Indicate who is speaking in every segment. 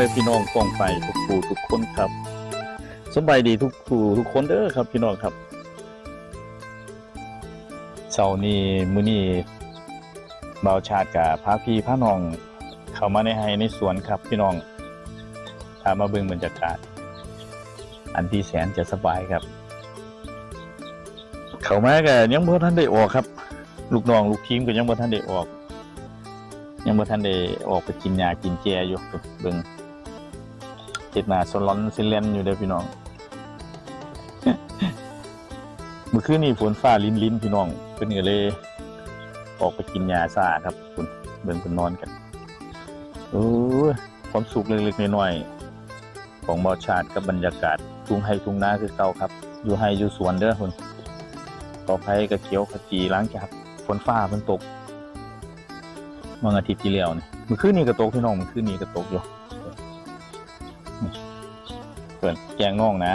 Speaker 1: แม่พี่น้องกองไฟทุกผู้ทุกคนครับสบายดีทุกผู้ทุกคนเด้อครับ พี่น้องครับเช้านี้มื้อนี้บ่าวชาติกับพาพี่พาน้อง เข้ามาในไฮในสวนครับ พี่น้องพามาเบิ่งบรรยากาศอันที่แสนจะสบายครับ เข้ามาก็ยังบ่ทันได้ออกครับ ลูกน้องลูกทีมก็ยังบ่ทันได้ออก ยังบ่ทันได้ออกไปกินยากินแจอยู่เบิ่ง เจ็ดหน้าสลอนซิเลนอยู่เด้อพี่น้องเมื่อคืนนี้ฝนฟ้าลิ้นลิ้นพี่น้องเพิ่นก็เลยออกไปกินยาซ่าครับคุณเบิ่งเพิ่นนอนกันโอ้ความสุขเล็กๆน้อยๆของบ่อชาติกับบรรยากาศทุ่งไร่ทุ่งนาคือเก่าครับ อยู่ไร่อยู่สวนเด้อคุณต่อไปก็เขียวขจีล้างจากฝนฟ้าเพิ่นตกเมื่ออาทิตย์ที่แล้วนี่เมื่อคืนนี้ก็ตกพี่น้องเมื่อคืนนี้ก็ตกอยู่ เปิดแกงน่องนะ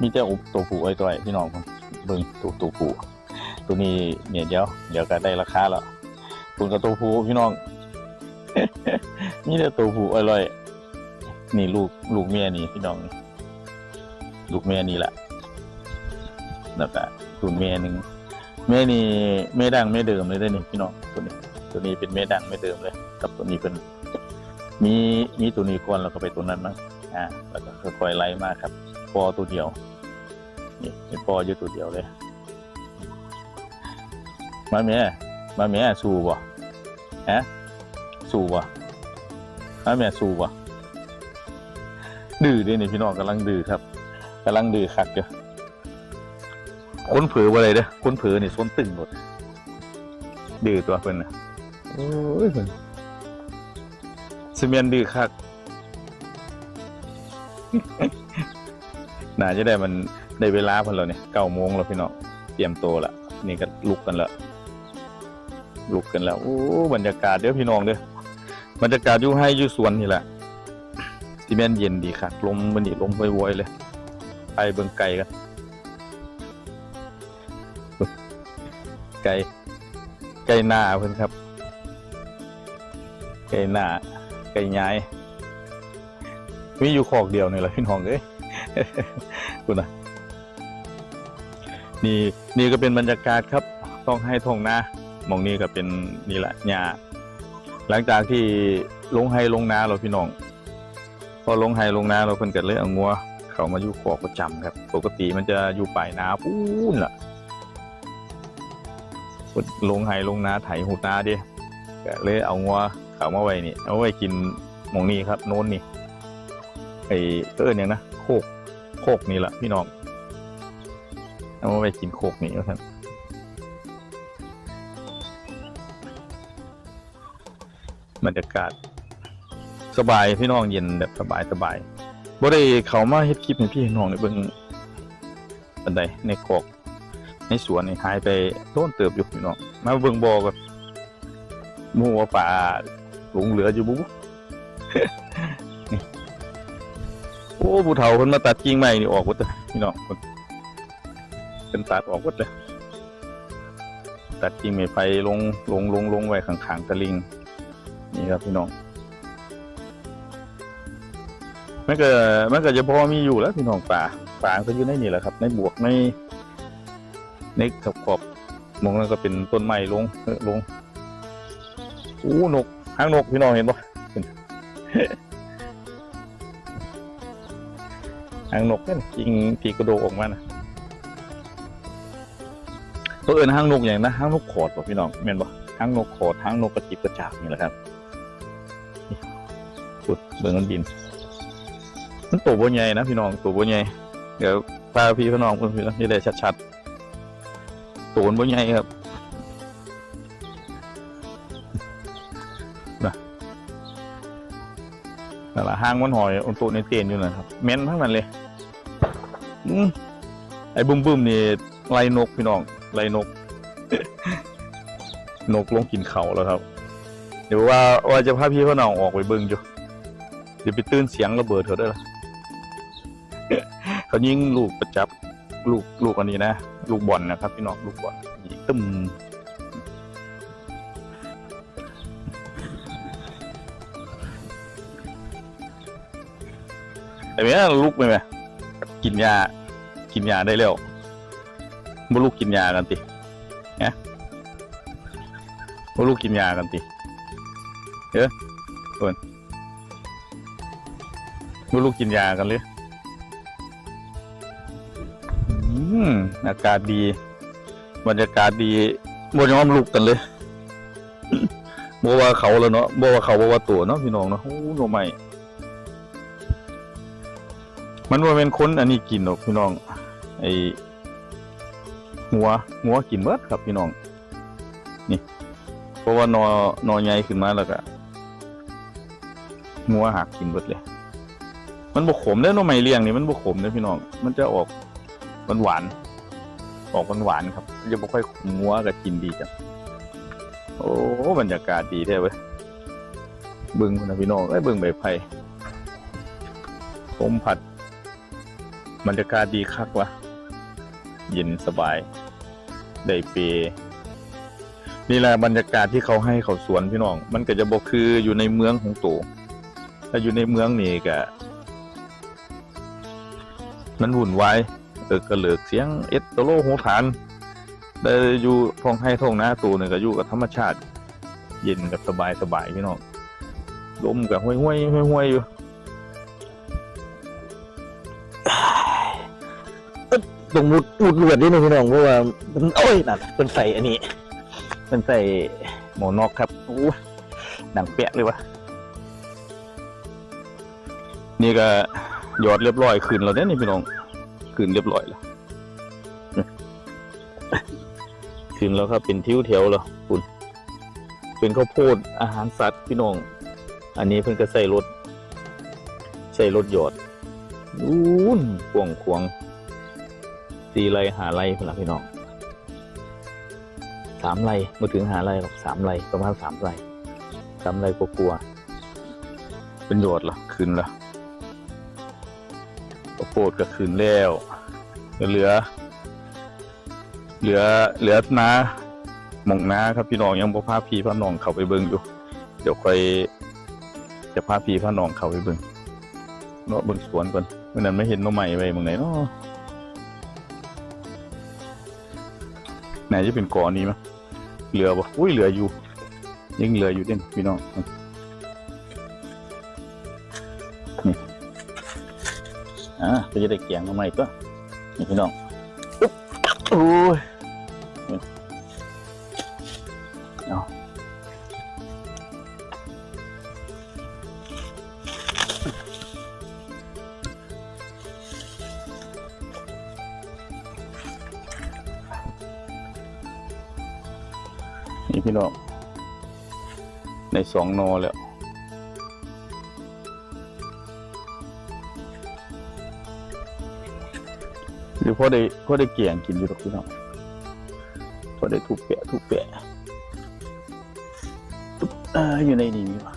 Speaker 1: มีแต่อุบตัวผู้ไอ้ตัวไอ้พี่น้องมเบิ่งตัวตัวผู้ตัวนี้เนี่ยเดี๋ยวเดี๋ยวก็ได้ราคาแล้วคุณกับตัวผู้พี่น้อง นี่แต่ตัวผู้อร่อย นี่ลูกลูกเมียนี่พี่น้อง ลูกเมียนี่แหละแล้วก็ตัวเมียหนึ่งแม่นี่แม่ดังแม่เดิมเลยได้นี่พี่น้องตัวนี้ ตัวนี้เป็นแม่ดังแม่เดิมเลย กับตัวนี้เป็น มีมีตัวนี้ก่อนแล้วก็ไปตัวนั้นมั้งอ่าแล้วก็ค่อยๆไล่มาครับปอตัวเดียว นี่เป็นปออยู่ตัวเดียวเลย มาแม่มาแม่สู้บ่ฮะสู้บ่มาแม่สู้บ่ดื้อเด้อนี่พี่น้องกำลังดื้อครับกำลังดื้อคักอยู่คนเผือว่าอะไรเด้อคนเผือนี่ส้นตึงหมดดื้อตัวเพิ่นน่ะโอ้ยเพิ่น ซีเมนดื้อคัก น่าจะได้มันได้เวลาพิ่นแล้วเนี่ยเก้าโมงแล้วพี่น้องเตรียมตัวละนี่ก็ลุกกันละลุกกันแล้วโอ้บรรยากาศเด้อพี่น้องเด้อบรรยากาศอยู่ให้อยู่สวนนี่แหละซีเมนเย็นดีคักลมมันนี่ลมวอยๆเลย ไปเบิ่งไก่กันไก่ไก่หน้าเพิ่อนครับไก่หน้า ไก่ย้ายมีอยู่คอกเดียวนี่แหละพี่น้องเอ้ยคุณนะนี่นี่ก็เป็นบรรยากาศครับต้องให้ทงนาหมองนี้ก็เป็นนี่แหละหญ้าหลังจากที่ลงไฮลงนาเราพี่น้อง พอลงไฮลงนาเราเพิ่นก็เลยเอางัว เขามาอยู่คอกประจำครับ ปกติมันจะอยู่ปลายนาพูนล่ะลงไห้ลงนาไถหูนาดิก็เลยเอางัว เขามาไว้นี่เอาไว้กินมองนี้ครับ โน้นนี่ไอ้เอิ้นอย่างนะโคกโคกนี่แหละพี่น้องเอามาไว้กินโคกนี่ครับบรรยากาศ สบายพี่น้องเย็นแบบสบายสบายบ่ได้เขามาเฮ็ดคลิปให้พี่น้องในเบิ่งอันใดในโคกในสวนนี่หายไปโน่นเติบอยู่พี่น้องมาเบิ่งบ่อก่อนหมูว่าป่า หลงเหลืออยู่บุนี่โอ้ผู้เฒ่าเพิ่นมาตัดกิ่งไม้นี่ออกหมดเลยพี่น้องเพิ่นเป็นตัดออกหมดเลยตัดกิ่งไม้ไผ่ลงลงลงลงไว้ข้างๆตะลิง นี่ครับพี่น้องมันก็มันก็จะพอมีอยู่แล้วพี่น้องป่าป่าก็อยู่ในนี่แหละครับ ในบวกในในขอบขอบมองแล้วก็เป็นต้นไม้ลงลงอู้นก หางนกพี่น้องเห็นปะหางนกนั่นจริงทีกระโดดออกมานะตัวอื่นหางนกอย่างนะหางนกขอดปะพี่น้องเห็นปะหางนกขอดหางนกกระจิบกระจาบนี่แหละครับนี่สุดเบิ่งมันบิน มันตัวบัวใหญ่นะพี่น้องตัวบัวใหญ่เดี๋ยวพาพี่พี่น้องเพื่อนๆจะได้ชัดๆตัวมันบ่ใหญ่ครับ หางมันหอยอันตัวในเตียนอยู่นะครับเม้นทั้งนั้นเลยอืมไอ้บุ้มบุ้มนี่ไล่นกพี่น้องไล่นก นกลงกินเขาแล้วครับ เดี๋ยวว่าว่าจะพาพี่พ่อน้องออกไปเบิ่งอยู่เดี๋ยวไปตื่นเสียงระเบิดเขาได้ละเขายิงลูกประจับลูกลูกอันนี้นะลูกบอลนะครับ พี่น้องลูกบอลตึม เนี้ยลุกไปไหมกินยา กินยาได้แล้วบ่ลูกกินยากันติฮะบ่ลูกกินยากันติเอ้อคนบ่ลูกกินยากันเลยอืมอากาศดี บรรยากาศดีบ่ยอมลุกกันเลยบ่ว่าเขาแล้วเนาะบ่ว่าเขาบ่ว่าตัวเนาะพี่น้องเนาะโอ้หน่อไม้ มันว่าเป็นคนอันนี้กินหรอกพี่น้อง ไอ้หัวหัวกินเบิดครับพี่น้อง นี่ เพราะว่านอนอใหญ่ขึ้นมาแล้วก็หัวหักกินเบิดเลย มันบ่ขมเด้อหน่องไม้เลี้ยงนี่มันบ่ขมเด้อพี่น้อง มันจะออกหวานๆออกหวานครับมันจะบ่ค่อยขมหัวก็กินดีจังโอ้บรรยากาศดีแท้เว้ยบึงนะพี่น้องไอ้บึงใบไผ่ผมผัด บรรยากาศดีคักวะเย็นสบาย ได้เปรนี่แหละบรรยากาศที่เขาให้เขาสวนพี่น้อง มันก็จะบอกคืออยู่ในเมืองของตัวถ้าอยู่ในเมืองนี่ก็มันวุ่นวายเออกระเหลิกเสียงเอสโตโลโหฐานได้อยู่ท้องให้ท้องนาตูเนี่ยก็อยู่กับธรรมชาติ เย็นกับสบายสบายพี่น้องลมกับห้วยห้วยห้วยห้วยอยู่ ตรงมุดมุดเลือดนิดนึงพี่น้องเพราะว่ามันโอ้ยนั่นเป็นใส่อันนี้เป็นใส่หมอนอกครับโอ้ยหนังเปียกเลยวะนี่ก็ยอดเรียบร้อยคืนแล้วเนี่ยนี่พี่น้องคืนเรียบร้อยแล้วขึ้นแล้วครับเป็นทิ้วแถวแล้วคุณเป็นข้าวโพดอาหารสัตว์พี่น้อง อันนี้เพิ่นก็ใส่รถใส่รถยอดอู้นกวงขวง สี่ไรหาไรเพื่อนล่ะพี่น้องสามไรมาถึงหาไรหรอกสามไรประมาณสามไรสามไรกลัวๆเป็นหยดละขึ้นละข้าวโพดก็ขึ้นแล้วเหลือ เหลือเหลือนาหมองนาครับพี่น้องยังบ่พาพี่พาน้องเขาไปเบิ่งอยู่ เดี๋ยวค่อยจะพาพี่พาน้องเขาไปเบิ่งเนาะเบิ่งสวนก่อนเมื่อนั้นไม่เห็นน่อไม้ไว้เมืองไหนเนาะ นจะเป็นกอนี้มั้ยเหลือปะอุ้ยเหลืออยู่ ยังเหลืออยู่เด่นพี่น้องนี่อ่าก็จะได้เกียงหน่อไมก็นี่พี่น้องโอ้ย น้องในสองนอแล้วหรือพอได้พอได้เกี่ยงกินอยู่หรอกพี่น้องพอได้ทุบแปะทุบแปะออยู่ในนี้มีปะ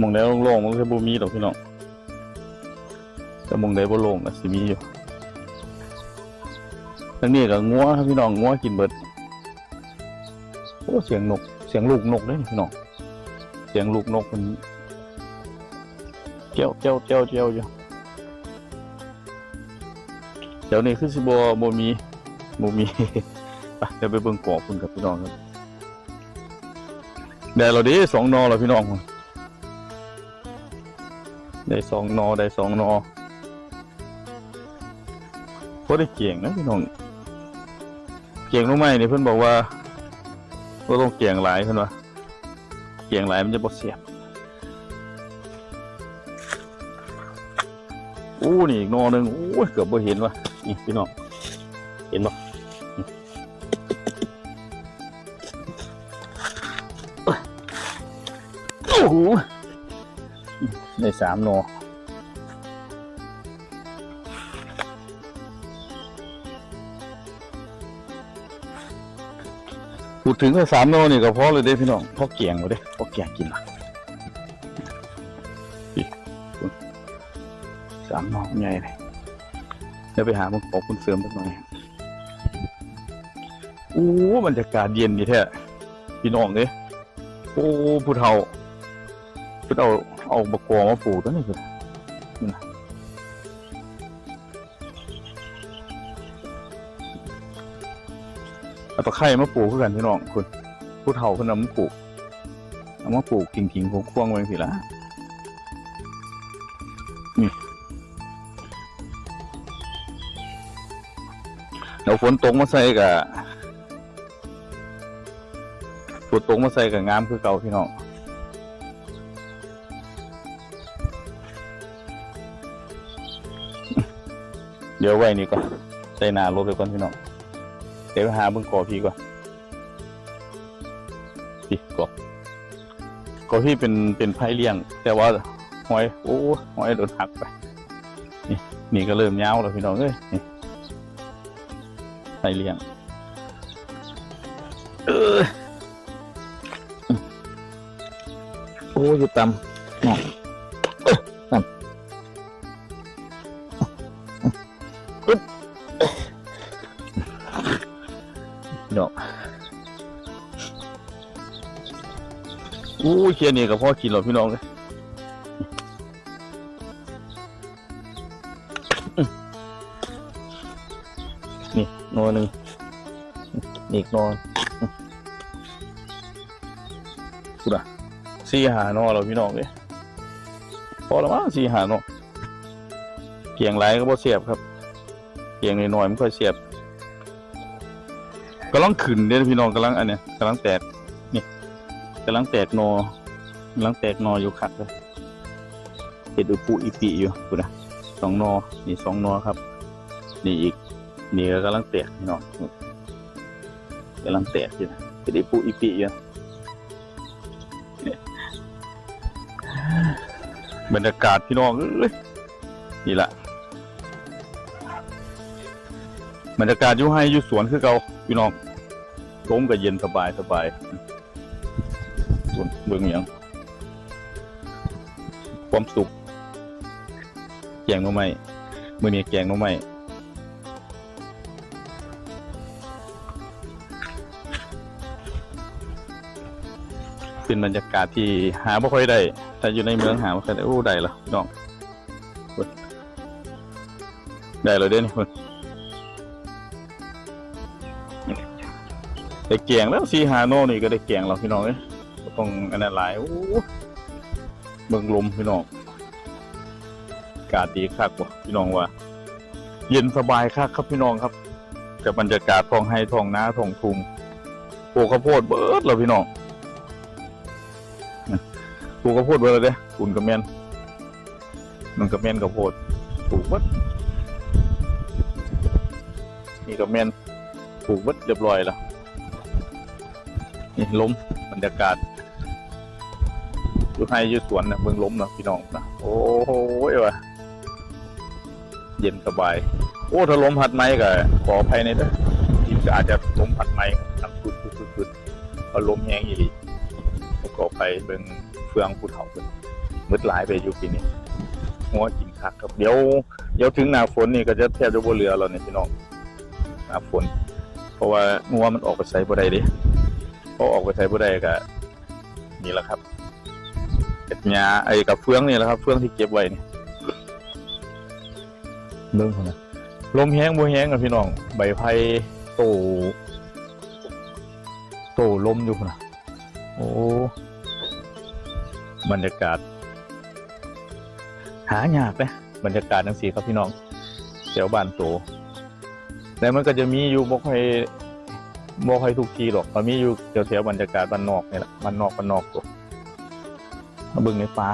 Speaker 1: มองได้โล่งๆมันก็บ่มีดอกพี่น้องแต่มองได้บ่โล่งก็สิมีอยู่ทางนี้ก็งัวครับพี่น้องงัวกินเบิดโอ้เสียงนก เสียงลูกนกเลยพี่น้องเสียงลูกนกมันเจ้าเจ้าเจ้าเจ้าอยู่เดี๋ยวนี้คือสิบโบมีโบมีไปเดี๋ยวไปเบิ่งกอกคุณกับพี่น้องครับได้เราดิสองนอแล้วพี่น้อง ได้สองนอได้สองนอพอได้เก่งนะพี่น้องเกียงรู้ไหมนี่เพื่อนบอกว่าเราต้องเกียงหลายเพื่อนว่าเกียงหลายมันจะบ่เสียบอู้นี่อีกนอหนึ่งอู้เกือบบ่เห็นว่ะนี่พี่น้องเห็นบ่โอ้โห ได้สามหนอพูดถึงก็สามโลนี่ก็พอเลยเด้พี่น้องพอเกียงเลยเด้พอเกียงกินละสามโลใหญ่เลยเดี๋ยวไปหามันขอคุณเสริมสักหน่อยอู้บรรยากาศเย็นดีแท้พี่น้องเอ้ยโอ้ผู้เฒ่าเพิ่นเอา เอาบกกอมาปลูกตัวนี้สินนี่นะเอาตะไคร้มาปลูกคือกันพี่น้องคุณผู้เฒ่าเพิ่นเอามาปลูกเอามาปลูกกิ่งๆของควงไว้สิละนี่เดี๋ยวฝนตกมาใส่กับฝนตกมาใส่กับงามคือเก่าพี่น้อง เดี๋ยวไว้นี่ก่อนใส่หนารถไปก่อนพี่น้องเดี๋ยวไปหาเบิ่งกอพี่ก่อนพี่กอกอพี่เป็นเป็นไผ่เลี้ยง แต่ว่าหอยโอ้หอยโดนหักไป นี่นี่ก็เริ่มยาวแล้วพี่น้องเอ้ยนี่ใส่เลี้ยงเออโอ้อยู่ต่ำเนาะ เคียนี่กับพ่อกินหรอพี่น้องเลยนี่โนหนึ่งอีกโนกูด่ะสี่หาโนเราพี่น้องเลยพอแล้วมั้งสี่หาโนเกียงไรก็บ่เสียบครับเกียงน้อยๆมันค่อยเสียบกำลังขึ้นเด้อพี่น้องกำลังอันเนี้ยกำลังแตก กำลังแตกโนกำลังแตกนออยู่คักเลยเห็ดอุปุอีปีอยู่กูด่ะสองโนนี่สองโนครับ นี่อีก นี่ก็กำลังแตกพี่น้องกำลังแตกอยู่นะเป็นอีปุอีปีอยู่เนี่ยบรรยากาศพี่น้องเอ้ยนี่ละบรรยากาศยู่ให้ยู่สวนคือเก่าพี่น้องลมก็เย็นสบายสบาย สวนเบื้องอย่างความสุขแกงหน้ำไม้มื่อนี้แกงหน้ำไม้เป็นบรรยากาศที่หาไม่ค่อยได้แต่อยู่ในเมืองหาไม่ค่อยได้โอ้ได้ละพี่น้องได้เลยเด้นี่คนได้เกียงแล้วซีฮาโน่นี่ก็ได้เกียงแล้วพี่น้องเอ้ยบ่ ต้องอันนั้นหลายโอ้เมืองลมพี่น้องอากาศดีคักว่ะพี่น้องว่า เย็นสบายคักครับพี่น้องครับกับบรรยากาศท้องไห้ท้องนาท้องทุ่งปลูกข้าวโพดเบิดแล้วพี่น้องปลูกข้าวโพดไว้แล้วเด้ปุ่นกระเมนมันกระเมนข้าวโพดปลูกวัดนี่กระเมนปลูกวัดเรียบร้อยแล้วนี่ล้มบรรยากาศ อยู่ให้อยู่สวนนะเมืองล้มนะพี่น้องนะโอ้โหวะเย็นสบาย โอ้ถ้าลมพัดไม้ก็ขออภัยในเด้อที่ก็อาจจะล้มพัดไม้ทำสุดสุดสุดเพราะลมแห้งอีหลีขอไปเบิ่งเฟืองผู้เฒ่าเพิ่นมืดหลายไปอยู่ปีนี้หัวจริงคักครับเดี๋ยวเดี๋ยวถึงหน้าฝนนี่ก็จะแทบจะบ่เหลือแล้วเนี่ยพี่น้องหน้าฝน เพราะว่างัวมันออกไปใส่บ่ได้ดิพอออกไปใส่บ่ได้ก็นี่แหละครับ เก็บหญ้าไอ้กับเฟืองนี่แหละครับ เฟืองที่เก็บไว้นี่เบิ่งพุ่นนะลมแห้งบ่แห้งอะพี่น้อง ใบไผ่โต โตลมอยู่นะโอ้บรรยากาศ หายากนะบรรยากาศทั้งสีครับพี่น้องแถวบ้านโตแต่มันก็จะมีอยู่บ่ค่อยบ่ค่อยทุกทีหรอกมันมีอยู่แถวแถวบรรยากาศบ้านนอกนี่แหละบ้านนอกบ้านนอกตัว บิ่งในป่า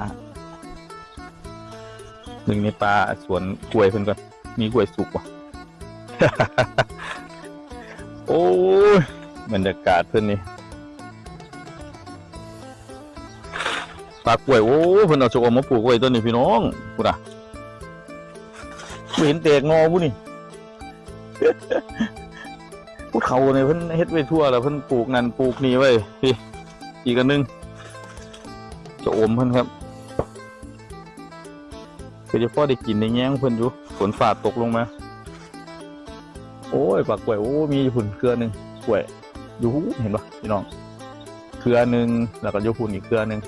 Speaker 1: บิ่งในป่าสวนกล้วยเพิ่นก่อนมีกล้วยสุกว่ะโอ้ยบรรยากาศเพิ่นนี่ปลากล้วยโอ้เพิ่นเอาชะอมมาปลูกไว้ต้นนี้พี่น้องพูดอะเห็นแตกงอผู้นี่พูดเขาเนี่ยเพิ่นเฮ็ดไว้ทั่วแล้วเพิ่นปลูกนั่นปลูกนี่ไว้พี่อีกอันนึง ชะอมเพิ่นครับคือจะพอได้กินในแง้งเพิ่นอยู่ฝนฟ้าตกลงมา โอ้ยปากล้วยโอ้มีอยู่พุ่นเครือหนึ่งกล้วยอยู่เห็นปะพี่น้องเครือหนึ่งแล้วก็อยู่พุ่นอีกเครือหนึ่ง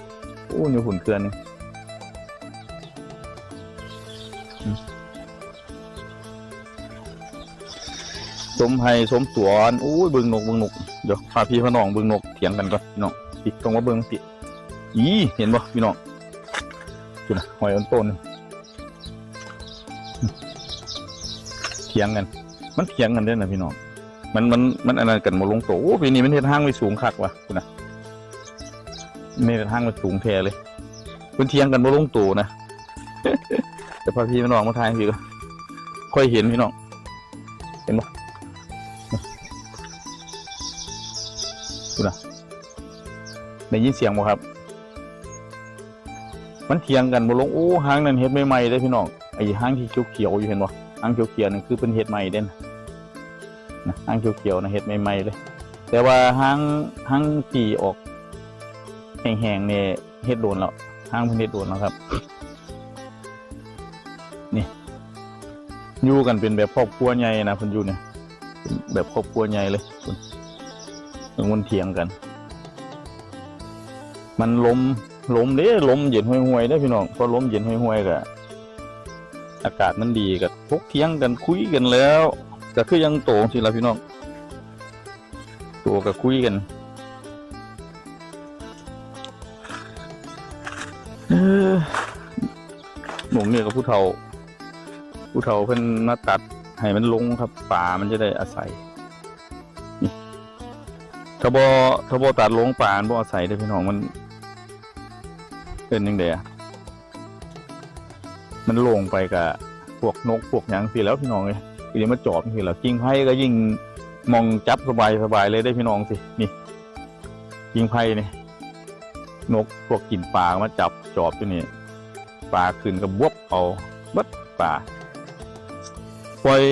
Speaker 1: โอ้อยู่พุ่นเครือหนึ่งสมไห้สมสวนโอ้ยบิ่งนกบิ่งนกเดี๋ยวพาพี่พน้องบิ่งนกเถียงกันก่อนพี่น้องปิดตรงว่าบิ่งปิ อีเห็นปะพี่น้องดูนะหอยอันต้นเถียงกัน มันเถียงกันเด้นะพี่น้องมันมันมันอะไรกันมาลงโตโอ้ปีนี้มันเฮ็ดห้างไปสูงคักว่ะคุณนะไม่เฮ็ดห้างไปสูงแท้เลยมันเถียงกันมาลงโตนะแต่พอพี่พี่น้องมาทายพี่ก็ค่อยเห็นพี่น้องเห็นปะคุณนะได้ยินเสียงบ่ครับ มันเถียงกันมาลงโอ้ห้างนั้นเฮ็ดใหม่ๆได้พี่น้องไอ้ห้างที่เขียวๆอยู่เห็นบ่หางเขียวๆนี่คือเป็นเห็ดใหม่เด่นนะหางเขียวๆนะเห็ดใหม่ๆเลย แต่ว่าหางหางที่ออกแห้งๆเนี่ยเห็ดโดนแล้วหางเพิ่นเห็ดโดนแล้วครับ นี่อยู่กันเป็นแบบครอบครัวใหญ่นะเพิ่นอยู่เนี่ยเป็นแบบครอบครัวใหญ่เลยเพิ่นเพิ่นมันเถียงกัน มันล้ม ลมเด้ลมเย็นห่วยๆได้พี่น้องพอลมเย็นห่วยๆก็อากาศมันดีกับพกเที่ยงกันคุยกันแล้วก็คือยังโตสิละพี่น้องโตกับคุยกันหนุ่มเนี่ยกับผู้เฒ่า ผู้เฒ่าเพิ่นมาตัดให้มันลงครับป่ามันจะได้อาศัยถ้าบ่ถ้าบ่ตัดลงป่ามันบ่อาศัยได้พี่น้องมัน เป็นยังไงอะมันลงไปกับพวกนกพวกหยังสิแล้วพี่น้องเลยทีนี้มาจอบสิแล้วกิ่งไผ่ก็ยิ่งมองจับสบายสบายเลยได้พี่น้องสินี่กิ่งไผ่นี่นกพวกกินปลามาจับจอบอยู่นี่ปลาขึ้นกับบวบเอาบัดปลาปล่อย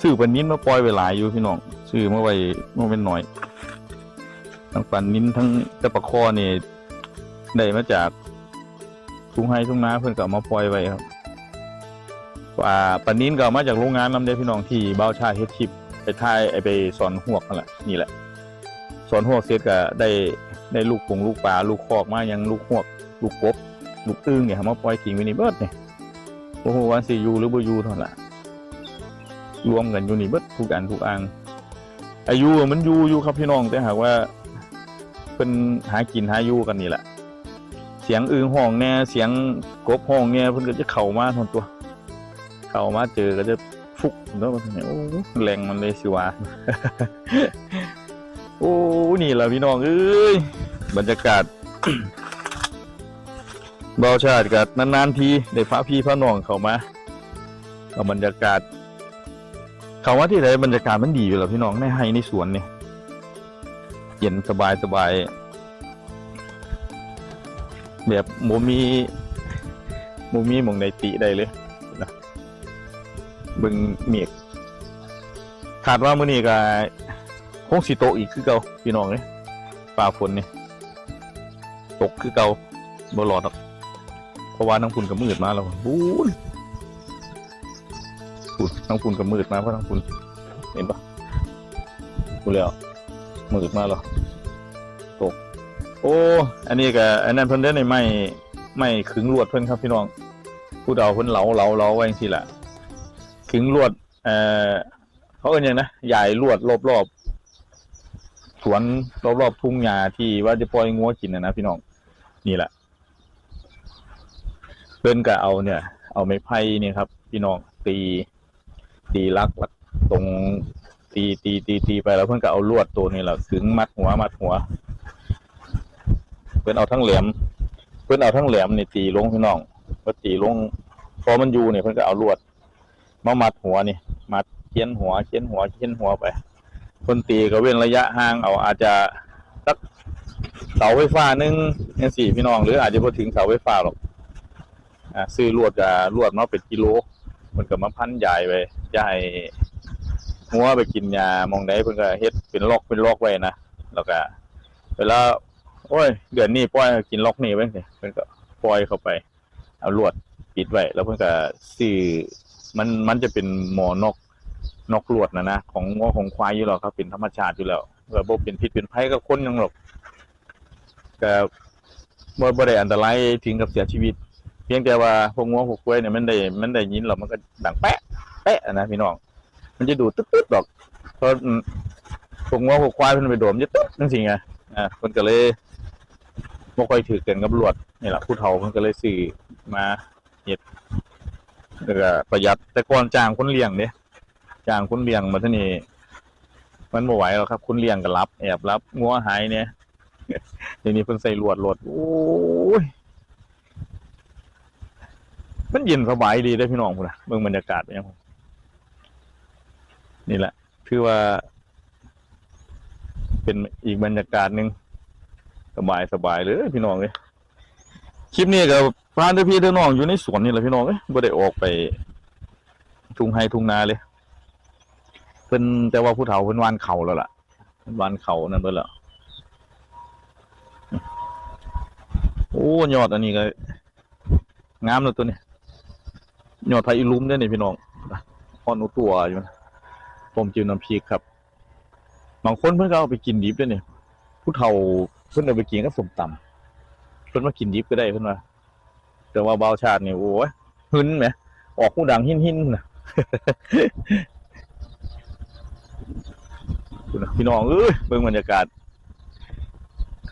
Speaker 1: ซื้อปันนิ้นมาปล่อยไว้หลายอยู่พี่น้องซื้อมาไว้มาเป็นหน่อยทั้งปันนิ้นทั้งตะปะคอนี่ได้มาจาก ทุ่งไห้ทุ่งนาเพิ่นก็เอามาปล่อยไว้ครับว่าปลานิ้นก็เอามาจากโรงงานนำเด้อพี่น้องที่เบ้าชาเฮ็ดคลิปไปถ่ายไอไปสอนหวกนั่นแหละนี่แหละสอนหวกเสร็จก็ได้ได้ลูกปงลูกปลาลูกคอกมายังลูกหวก ลูกกบลูกอึ้งเนี่ยมาปล่อยทิ้งไว้นี่เบิดเนี่ยโอ้โหว่าสิอยู่หรือบ่อยู่เท่านั้นล่ะรวมกันอยู่นี่เบิดทุกอันทุกอันอายุมันอยู่อยู่ครับพี่น้องแต่หากว่าเพิ่นหากินหาอยู่กันนี่แหละ เสียงอึงห้องแน่เสียงกบห้องแน่เพิ่นก็จะเข้ามาทนตัว เข้ามาเจอก็จะฟุกแล้วมันโอ้แรงมันเลยสิวะโอ้นี่แหละพี่น้องเอ้ยบรรยากาศเบาชาติกับนานๆทีได้พาพี่พาน้องเข้ามาเอาบรรยากาศเขาว่าที่ไหนบรรยากาศมันดีอยู่แล้วพี่น้องในไฮในสวนเนี่ยเย็นสบายสบาย แบบโมมีโมมีมองในติได้เลยนะบึงเมียกคาดว่ามื้อนี้ก็คงสิโตอีกคือเก่าพี่น้องเอ้ยฟ้าฝนนี่ตกคือเก่าบ่รอดหรอกเพราะว่าน้ำฝุ่นก็มืดมาแล้วบูนฝุ่นน้ำฝุ่นก็มืดมาเพราะน้ำฝุ่นเห็นปะกูแล้วมืดมาแล้ว อ้ อันนี้ก็อันนั้นเพิ่นได้ในไม่ไม่ขึงลวดเพิ่นครับพี่น้อง ผู้เดาเพิ่นเหลาเหลาเหลาไว้จังทีล่ะขึงลวด เอ่อเขาเอิ้นยังนะใหญ่ลวดรอบๆสวนรอบๆทุ่งหญ้าที่ว่าจะปล่อยงัวกินนะนะพี่น้องนี่แหละเพิ่นก็เอาเนี่ย เอาไม้ไผ่เนี่ยครับ พี่น้องตี ตีลักลักตรงตีตีตีตีไปแล้วเพิ่นก็เอาลวดตัวนี้แหละขึงมัดหัวมัดหัว พิ่นเอาทั้งแหลมเพิ่นเอาทั้งแหลมนี่ตีลงพี่น้องพอตีลงพอมันอยู่เนี่ยเพิ่นก็เอาลวดมามัดหัวนี่มัดเคียนหัวเคียนหัวเคียนหัวไปเพิ่นตีก็เว้นระยะห่างเอาอาจจะสักเสาไฟฟ้าหนึงจังซี่พี่น้องหรืออาจจะบ่ถึงเสาไฟฟ้าหรอกอ่าซื้อลวดก็ลวดมาเป็นกิโลเพิ่นก็มาพันยายไว้ยายหัวไปกินยามองใดเพิ่นก็เฮ็ดเป็นลอกเป็นลอกไว้นะแล้วก็เวลา โอ้ย เดือนนี้ปล่อยกินล็อกนี่ไว้สิเพิ่นก็ปล่อยเข้าไป เอาลวดปิดไว้แล้วเพิ่นก็ซื้อมันมันจะเป็นหมอนกนกลวดนะนะของงัวของควายอยู่แล้วครับเป็นธรรมชาติอยู่แล้วระบบเป็นพิษเป็นภัยกับคนยังหรอกก็บ่บ่ได้อันตรายถึงกับเสียชีวิต เพียงแต่ว่าพวกงัวพวกควายเนี่ยมันได้มันได้ยินแล้วมันก็ดังแปะแปะนะพี่น้องมันจะดูดตึ๊ดดอกเพราะอืมพวกงัวพวกควายเพิ่นไปโดมจะตึ๊ดจังซี่ไงอ่าเพิ่นก็เลย บ่ค่อยถือกันกับลวดนี่แหละผู้เฒ่าเพิ่นก็เลยซื้อมาเฮ็ดแล้วก็ประหยัดแต่ก่อนจ้างคนเลี้ยงเด้จ้างคนเลี้ยงมาท่านี้มันบ่ไหวหรอกครับคนเลี้ยงก็รับ แอบรับงัวหายเนี่ยเดี๋ยวนี้เพิ่นใส่ลวดลวดโอ้ยมันเย็นสบายดีได้พี่น้องพุ่นนะเบิ่งบรรยากาศเป็นยังไงนี่แหละคือว่า เป็นอีกบรรยากาศหนึ่ง สบายสบายเลยพี่น้องเลยคลิปนี้ก็พานเด้อพี่เด้อน้องอยู่ในสวนนี่แหละพี่น้องเอ้ยบ่ได้ออกไป ทุ่งไฮทุ่งนาเลยเพิ่นแต่ว่าผู้เฒ่าเพิ่นวานเข่าแล้วล่ะเพิ่นวานเข่านั่นเบิดแล้วโอ้ยอดอันนี้ก็งามเลยตัวนี้ยอดไทยอีลุมเนี่ยนี่พี่น้องพอนอุตัวอยู่นะต้มจิ้มน้ำพริกครับบางคนเพิ่นก็เอาไปกินดิบด้วยนี่ผู้เฒ่า เพิ่นเอาไปกินกับสมตำเพิ่นมากินดิบก็ได้เพิ่นว่าแต่ว่าเบาวชาตินี่โอ้ยหึนแหมออกหูดังหินหินนะคุณนะพี่น้องเอ้ยเบิ่งบรรยากาศ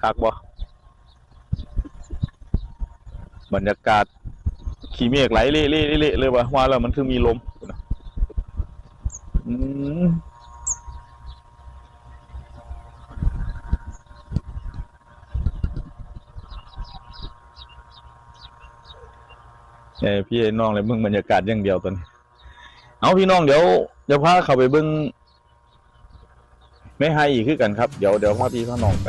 Speaker 1: คักบ่บรรยากาศขี้เมฆไหลเละเละเละเละเลยว่ะว่าแล้วมันคือมีลมอืม เออพี่น้องเลยเบื้องบรรยากาศอย่างเดียวตอนนี้เอาพี่น้องเดี๋ยวเดี๋ยวพาเข้าไปเบื้องไม่ให้อีกขึ้นกันครับ เดี๋ยวเดี๋ยวพาพี่พาน้องไป